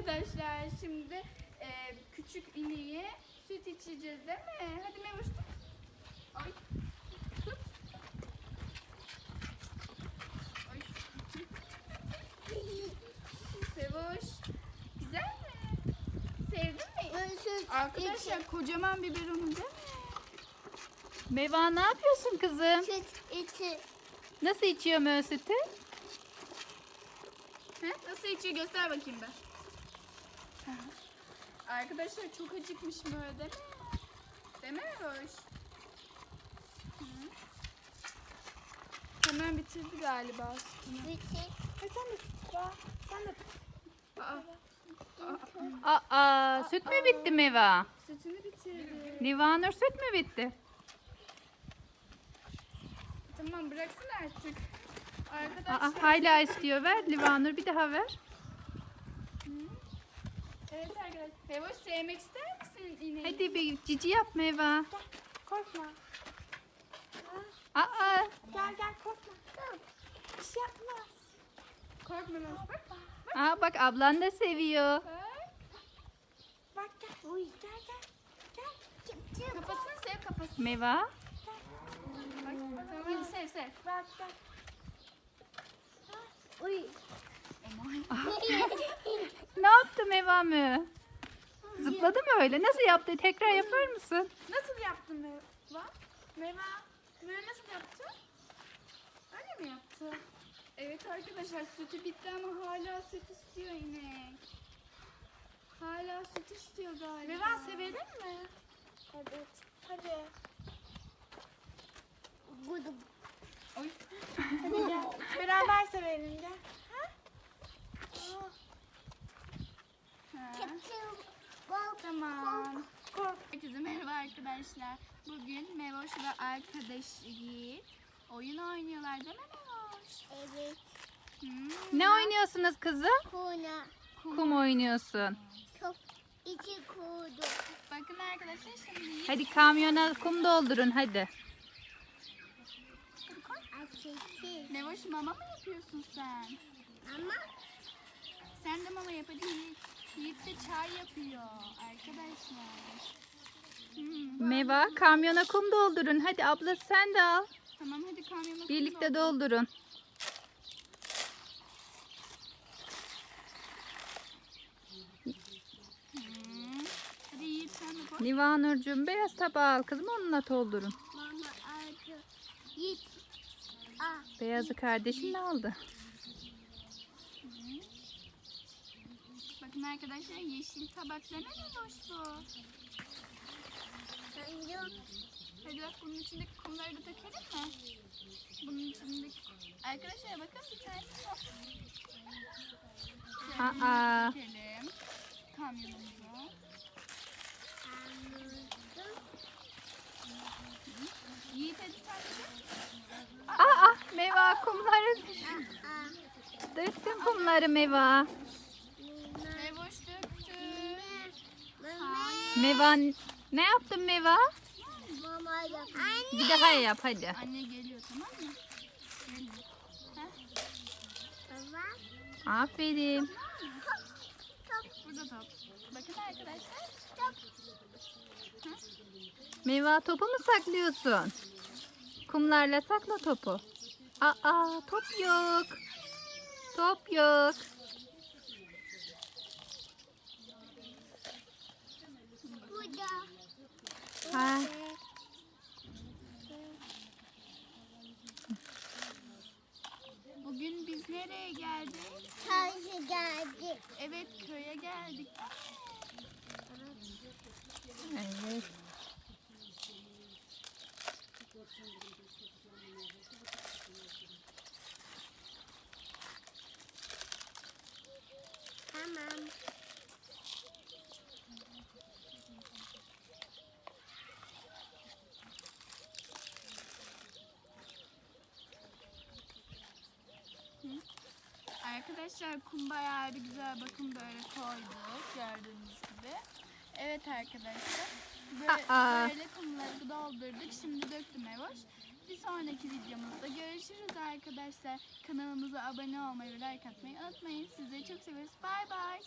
arkadaşlar şimdi e, küçük ineğe süt içeceğiz değil mi? Hadi Mevoş tut. Ay. Tut. Ay. Sevoş. Güzel mi? Sevdin mi? Arkadaşlar kocaman biberonu değil mi? Meva ne yapıyorsun kızım? Süt içi. Nasıl içiyor Mö sütü? He? Nasıl içiyor göster bakayım ben. Arkadaşlar çok acıkmış mı öyle değil mi? Değil mi? Hı. Hemen bitirdi galiba sütünü. Sütü. E sen de tut. Sen de tut. Aa, Aa, süt mü bitti Meva? sütünü bitirdi. Livanur süt mü bitti? Tamam bıraksın artık. Aa, Arkadaşlar. hala istiyor ver. Livanur bir daha ver. Evet arkadaşlar. Mevoş sevmek ister misin ineği? Hadi bir cici yap Meva. Korkma. Aa, Gel gel korkma. Bir şey yapmaz. Korkma Mevoş bak. aa bak ablan da seviyor. Bak. Bak gel. Uy gel gel. Gel. Kafasını sev kafasını. Bak, hadi sev sev. Bak gel. Uy. Ne yaptı Meva mı? Zıpladı mı öyle? Nasıl yaptı? Tekrar yapar mısın? Nasıl yaptın Meva? Meva, Meva nasıl yaptı? Öyle mi yaptı? Evet arkadaşlar sütü bitti ama hala süt istiyor inek. Hala süt istiyor galiba. Meva sevelim mi? Evet. Hadi. Gudum. Oy. Hadi gel. Beraber sevelim gel. Ha. Çıktım. Bak. Tamam. Herkese merhaba arkadaşlar. Bugün Mevoş ve arkadaşı oyun oynuyorlar değil mi Mevoş? Evet. Hmm. Ne oynuyorsunuz kızım? Kuna. Kum oynuyorsun. Çok içi kudu. Bakın arkadaşlar şimdi Hadi kamyona kum doldurun hadi. Mevoş mama mı yapıyorsun sen? Ama Sen de mama yap de çay yapıyor arkadaşlar. Hmm. Meva kamyona kum doldurun. Hadi abla sen de al. Tamam hadi kamyona Birlikte kum doldurun. Hmm. Hadi Yiğit sen de koy. Beyaz tabağı al kızım onunla doldurun. mama. Ah. Beyazı kardeşin aldı. Bakın arkadaşlar yeşil tabakta ne Mevoş bu? Yok. Hadi bak bunun içindeki kumları da dökelim mi? Bunun içindeki Arkadaşlar bakın bir tane top. Aa. dökelim. Kamyonumuza. Yiğit hadi sen. Aa Meva kumları Ah. döktün kumları Meva. Mevoş döktü. Mama. Meva ne yaptın Meva? Mama yap. Anne. Bir daha yap hadi. Anne geliyor tamam mı? Geliyor. Heh, Baba. Aferin. burada top. Bakın arkadaşlar. Top. Meva topu mu saklıyorsun? Kumlarla sakla topu. Aa top yok. Top yok. Ha. Bugün biz nereye geldik? Taşı geldi. Evet köye geldik. Evet. Arkadaşlar kum bayağı bir güzel bakın böyle koyduk gördüğünüz gibi. Evet arkadaşlar. Böyle, Aa. böyle kumları doldurduk. Şimdi döktüm Evoş. Bir sonraki videomuzda görüşürüz arkadaşlar. Kanalımıza abone olmayı ve like atmayı unutmayın. Sizleri çok seviyoruz. Bay bay.